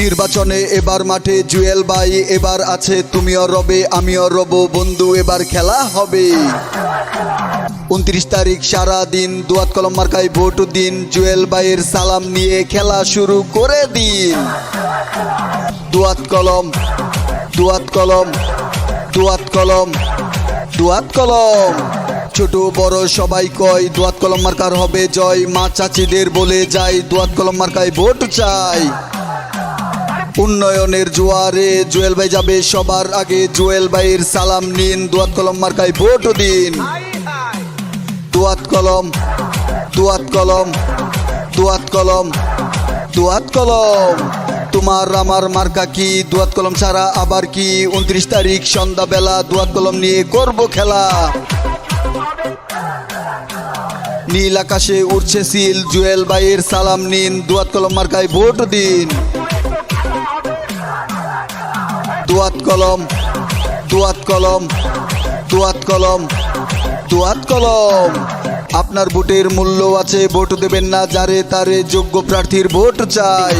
নির্বাচনে এবার মাঠে জুয়েল ভাই, এবার আছে তুমিও রবে, আমিও রব। বন্ধু, এবার খেলা হবে। উনত্রিশ তারিখ সারা দিন, দুয়াত কলম মার্কায় ভোট দিন। জুয়েল ভাইয়ের সালাম নিয়ে খেলা শুরু করে দিন। দুয়াত কলম দুয়াত কলম দুয়াত কলম দুয়াত কলম। ছোট, বড় সবাই কয়, দুয়াত কলম মার্কার হবে জয়। মা চাচিদের বলে যাই দুয়াত কলম মার্কায় ভোট চাই। উন্নয়নের জোয়ারে জুয়েল ভাই যাবে সবার আগে। জুয়েল ভাইয়ের সালাম নিন, দুয়াত কলম মার্কায় ভোট দিন। দুয়াত কলম দুয়াত কলম দুয়াত কলম দুয়াত কলম। তোমার আমার মার্কা কি? দুয়াত কলম ছাড়া আবার কি? উনত্রিশ তারিখ সন্ধ্যাবেলা দুয়াত কলম নিয়ে করব খেলা। নীল আকাশে উঠছে সিল। জুয়েল ভাইয়ের সালাম নিন, দুয়াত কলম মার্কায় ভোট দিন। দুয়াত কলম দুয়াত কলম দুয়াত কলম দুয়াত কলম। আপনার ভোটের মূল্য আছে, ভোট দেবেন না, যারে তারে যোগ্য প্রার্থীর ভোট চাই।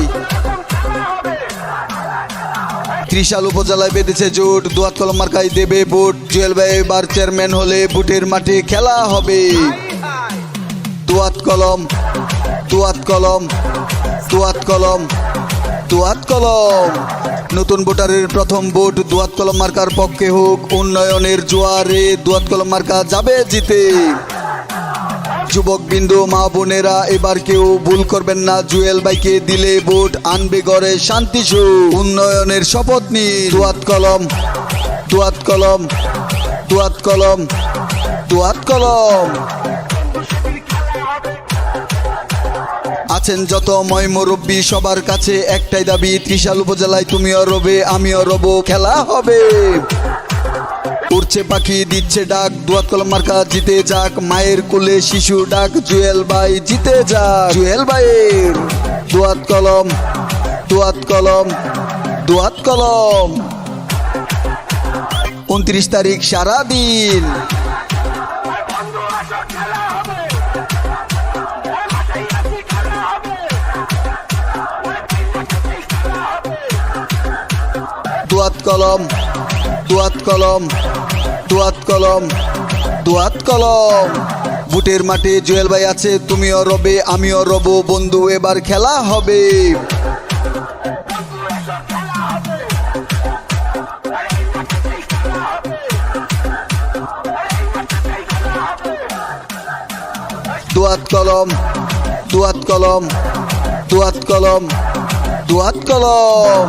ত্রিশাল উপজেলায় বেঁধেছে জোট, দুয়াত কলম মার্কায় দেবে ভোট। জুয়েল ভাই চেয়ারম্যান হলে ভোটের মাঠে খেলা হবে। দুয়াত কলম দুয়াত কলম দুয়াত কলম। দুয়াত কলম। নতুন ভোটারের প্রথম ভোট দুয়াত কলম মার্কার পক্ষে হোক, উন্নয়নের জোয়ারে দুয়াত কলম মার্কা যাবে জিতে। যুবক বিন্দু মা বোনেরা, এবার কেউ ভুল করবেন না, জুয়েল ভাইকে দিলে ভোট আনবে গড়ে শান্তি উন্নয়নের শপথ নি দুয়াত কলম দুয়াত কলম দুয়াত কলম দুয়াত কলম। আছেন যত ময় মুরব্বী সবার কাছে একটাই দাবি, ত্রিশাল উপজেলায় তুমিও রবে, আমিও রব, খেলা হবে। উড়ছে পাখি, দিচ্ছে ডাক, দুয়াত কলম মার্কা জিতে যাক, মায়ের কোলে শিশু ডাক, জুয়েল ভাই জিতে যাক। জুয়েল ভাইয়ের দুয়াত কলম দুয়াত কলম দুয়াত কলম। উনত্রিশ তারিখ সারা দুয়াত কলম দুয়াত কলম দুয়াত কলম দুয়াত কলম। বুটের মাঠে জুয়েল ভাই আছে, তুমিও রবে, আমিও রব, বন্ধু, এবার খেলা হবে। দুয়াত কলম দুয়াত কলম দুয়াত কলম দুয়াত কলম।